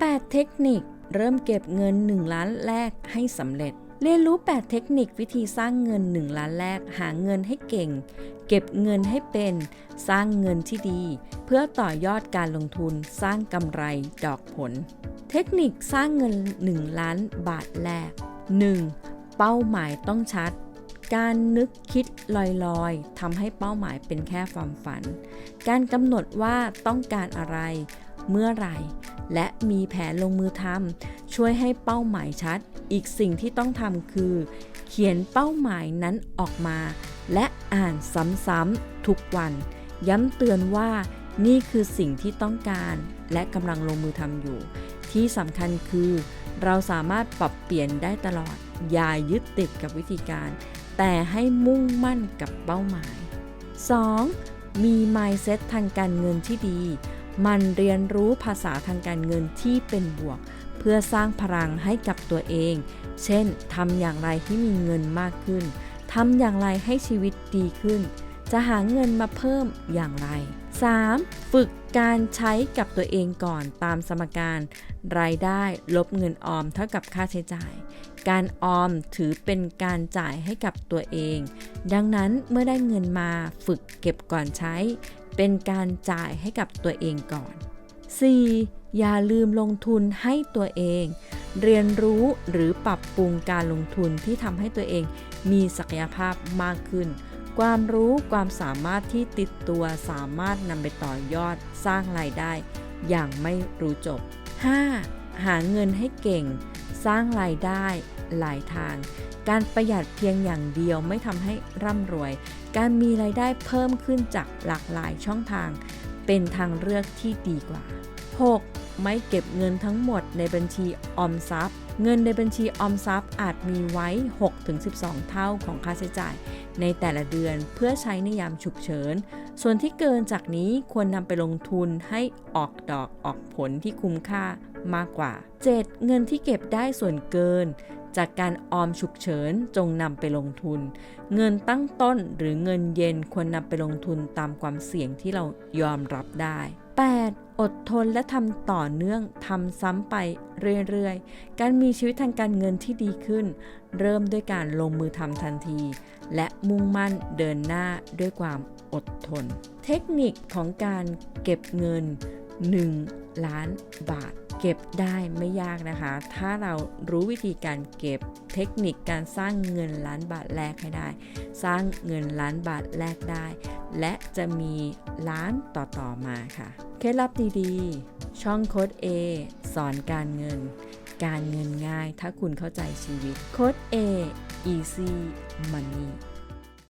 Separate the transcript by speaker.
Speaker 1: 8 เทคนิคเริ่มเก็บเงิน 1 ล้านแรกให้สำเร็จ เรียนรู้ 8 เทคนิควิธีสร้างเงิน 1 ล้านแรก หาเงินให้เก่ง เก็บเงินให้เป็น สร้างเงินที่ดี เพื่อต่อยอดการลงทุนสร้างกำไรดอกผล เทคนิคสร้างเงิน 1 ล้านบาทแรก 1. เป้าหมายต้องชัดการนึกคิดลอยๆทำให้เป้าหมายเป็นแค่ความฝัน การกำหนดว่าต้องการอะไร เมื่อไหร่ และมีแผนลงมือทำช่วยให้เป้าหมายชัด อีกสิ่งที่ต้องทำคือ เขียนเป้าหมายนั้นออกมา และอ่านซ้ำๆทุกวัน ย้ำเตือนว่านี่คือสิ่งที่ต้องการ และกำลังลงมือทำอยู่ ที่สำคัญคือ เราสามารถปรับเปลี่ยนได้ตลอด อย่ายึดติดกับวิธีการ แต่ให้มุ่งมั่นกับเป้าหมาย 2. มี mindset ทางการเงินที่ดี มันเรียนรู้ภาษาทางการเงินที่เป็นบวก เพื่อสร้างพลังให้กับตัวเอง เช่นทำอย่างไรให้มีเงินมากขึ้นทำอย่างไรให้ชีวิตดีขึ้น จะหาเงินมาเพิ่มอย่างไร 3. ฝึกการใช้กับตัวเองก่อนตามสมการ รายได้ลบเงินออมเท่ากับค่าใช้จ่าย การออมถือเป็นการจ่ายให้กับตัวเอง ดังนั้นเมื่อได้เงินมาฝึกเก็บก่อนใช้ เป็นการจ่ายให้กับตัวเองก่อน 4. อย่าลืมลงทุนให้ตัวเอง เรียนรู้หรือปรับปรุงการลงทุนที่ทำให้ตัวเองมีศักยภาพมากขึ้น ความรู้ความสามารถที่ติดตัวสามารถนำไปต่อยอดสร้างรายได้ อย่างไม่รู้จบ 5. หาเงินให้เก่ง สร้างรายได้หลายทาง การประหยัดเพียงอย่างเดียวไม่ทำให้ร่ำรวย การมีรายได้เพิ่มขึ้นจากหลากหลายช่องทาง เป็นทางเลือกที่ดีกว่า 6. ไม่เก็บเงินทั้งหมดในบัญชีออมทรัพย์ เงินในบัญชีออมทรัพย์อาจมีไว้ 6-12 เท่าของค่าใช้จ่าย ในแต่ละเดือนเพื่อใช้ในยามฉุกเฉิน ส่วนที่เกินจากนี้ควรนำไปลงทุนให้ออกดอกออกผลที่คุ้มค่ามากกว่า 7. เงินที่เก็บได้ส่วนเกิน จากการออมฉุกเฉินจงนำไปลงทุน เงินตั้งต้นหรือเงินเย็นควรนำไปลงทุนตามความเสี่ยงที่เรายอมรับได้ 8. อดทนและทำต่อเนื่องทำซ้ำไปเรื่อยๆ การมีชีวิตทางการเงินที่ดีขึ้น เริ่มด้วยการลงมือทำทันที และมุ่งมั่นเดินหน้าด้วยความอดทน เทคนิคของการเก็บเงิน 1 ล้านบาท เก็บได้ไม่ยากนะคะ ถ้าเรารู้วิธีการเก็บเทคนิคการสร้างเงินล้านบาทแรกให้ได้ สร้างเงินล้านบาทแรกได้ และจะมีล้านต่อๆมาค่ะ เคล็ดลับดีๆ ช่องโค้ด A สอนการเงิน การเงินง่ายถ้าคุณเข้าใจชีวิตโค้ด A easy money